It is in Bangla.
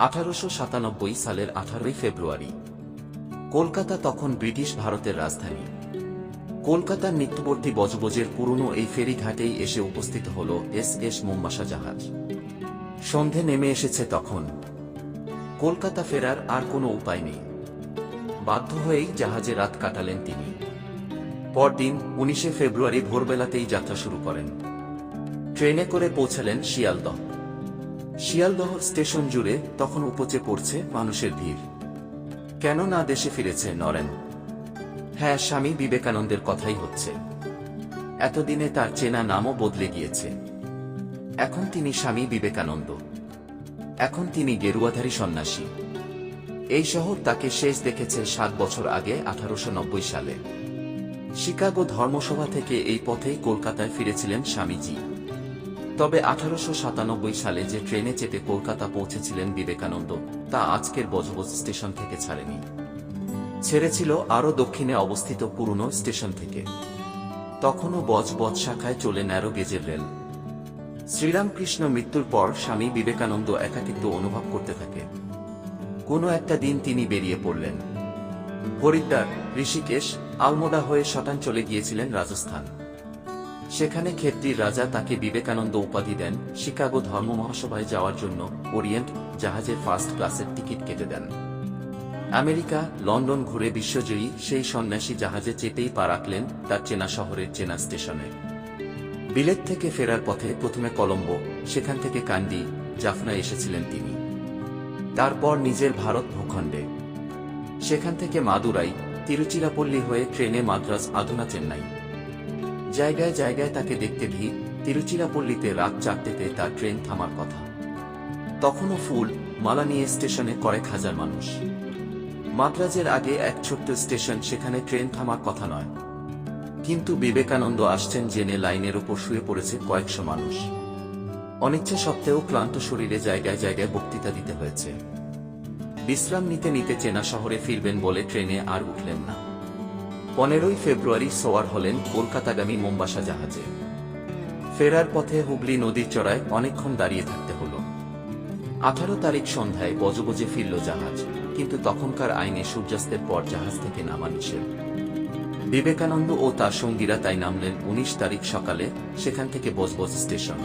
আঠারোশো সাতানব্বই সালের আঠারোই ফেব্রুয়ারি। কলকাতা তখন ব্রিটিশ ভারতের রাজধানী। কলকাতার নিত্যবর্তী বজবজের পুরনো এই ফেরিঘাটেই এসে উপস্থিত হল এস এস মোম্বাসা জাহাজ সন্ধে নেমে এসেছে তখন। কলকাতা ফেরার আর কোনো উপায় নেই। বাধ্য হয়েই জাহাজে রাত কাটালেন তিনি। পরদিন উনিশে ফেব্রুয়ারি ভোরবেলাতেই যাত্রা শুরু করেন। ট্রেনে করে পৌঁছালেন শিয়ালদহ। শিয়ালদহ স্টেশন জুড়ে তখন উপচে পড়ছে মানুষের ভিড়। কেন না দেশে ফিরেছে নরেন? হ্যাঁ স্বামী বিবেকানন্দের কথাই হচ্ছে। এতদিনে তার চেনা নামও বদলে গিয়েছে। এখন তিনি স্বামী বিবেকানন্দ। এখন তিনি গেরুয়াধারী সন্ন্যাসী। এই শহর তাকে শেষ দেখেছে সাত বছর আগে, আঠারোশো নব্বই সালে। শিকাগো ধর্মসভা থেকে এই পথেই কলকাতায় ফিরেছিলেন স্বামীজি। তবে আঠারোশো সাতানব্বই সালে যে ট্রেনে চেপে কলকাতা পৌঁছেছিলেন বিবেকানন্দ, তা আজকের বজবজ স্টেশন থেকে ছাড়েনি। ছেড়েছিল আরও দক্ষিণে অবস্থিত পুরনো স্টেশন থেকে। তখনও বজবজ শাখায় চলে ন্যারো গেজের রেল। শ্রীরামকৃষ্ণ মৃত্যুর পর স্বামী বিবেকানন্দ একাকিত্ব অনুভব করতে থাকে। কোনো একটা দিন তিনি বেরিয়ে পড়লেন। হরিদ্বার, ঋষিকেশ আলমোদা হয়ে শটান চলে গিয়েছিলেন রাজস্থান। সেখানে ক্ষেত্রীর রাজা তাকে বিবেকানন্দ উপাধি দেন, শিকাগো ধর্ম মহাসভায় যাওয়ার জন্য ওরিয়েন্ট জাহাজের ফার্স্ট ক্লাসের টিকিট কেটে দেন। আমেরিকা, লন্ডন ঘুরে বিশ্বজয়ী সেই সন্ন্যাসী জাহাজে চেপেই পা রাখলেন তার চেনা শহরের চেনা স্টেশনে। বিলেত থেকে ফেরার পথে প্রথমে কলম্বো, সেখান থেকে কান্ডি জাফনা এসেছিলেন তিনি। তারপর নিজের ভারত ভূখণ্ডে। সেখান থেকে মাদুরাই, তিরুচিরাপল্লী হয়ে ট্রেনে মাদ্রাজ আধুনা চেন্নাই। জায়গায় জায়গায় তাকে দেখতে ভিড়, তিরুচিরাপল্লীতে রাত চারটেতে তার ট্রেন থামার কথা। তখনও ফুল মালা নিয়ে স্টেশনে কয়েক হাজার মানুষ। মাদ্রাজের আগে এক ছোট্ট স্টেশন সেখানে ট্রেন থামার কথা নয়। কিন্তু বিবেকানন্দ আসছেন জেনে লাইনের ওপর শুয়ে পড়েছে কয়েকশো মানুষ। অনিচ্ছা সত্ত্বেও ক্লান্ত শরীরে জায়গায় জায়গায় বক্তৃতা দিতে হয়েছে। বিশ্রাম নিতে নিতে চেনা শহরে ফিরবেন বলে ট্রেনে আর উঠলেন না। পনেরোই ফেব্রুয়ারি সোয়ার হলেন কলকাতাগামী মোম্বাসা জাহাজে। ফেরার পথে হুগলি নদীর চড়ায় অনেকক্ষণ দাঁড়িয়ে থাকতে হলো। আঠারো তারিখ সন্ধ্যায় বজবজে ফিরল জাহাজ, কিন্তু তখনকার আইনে সূর্যাস্তের পর জাহাজ থেকে নামা নিষেধ। বিবেকানন্দ ও তার সঙ্গীরা তাই নামলেন উনিশ তারিখ সকালে সেখান থেকে বজবজ স্টেশন।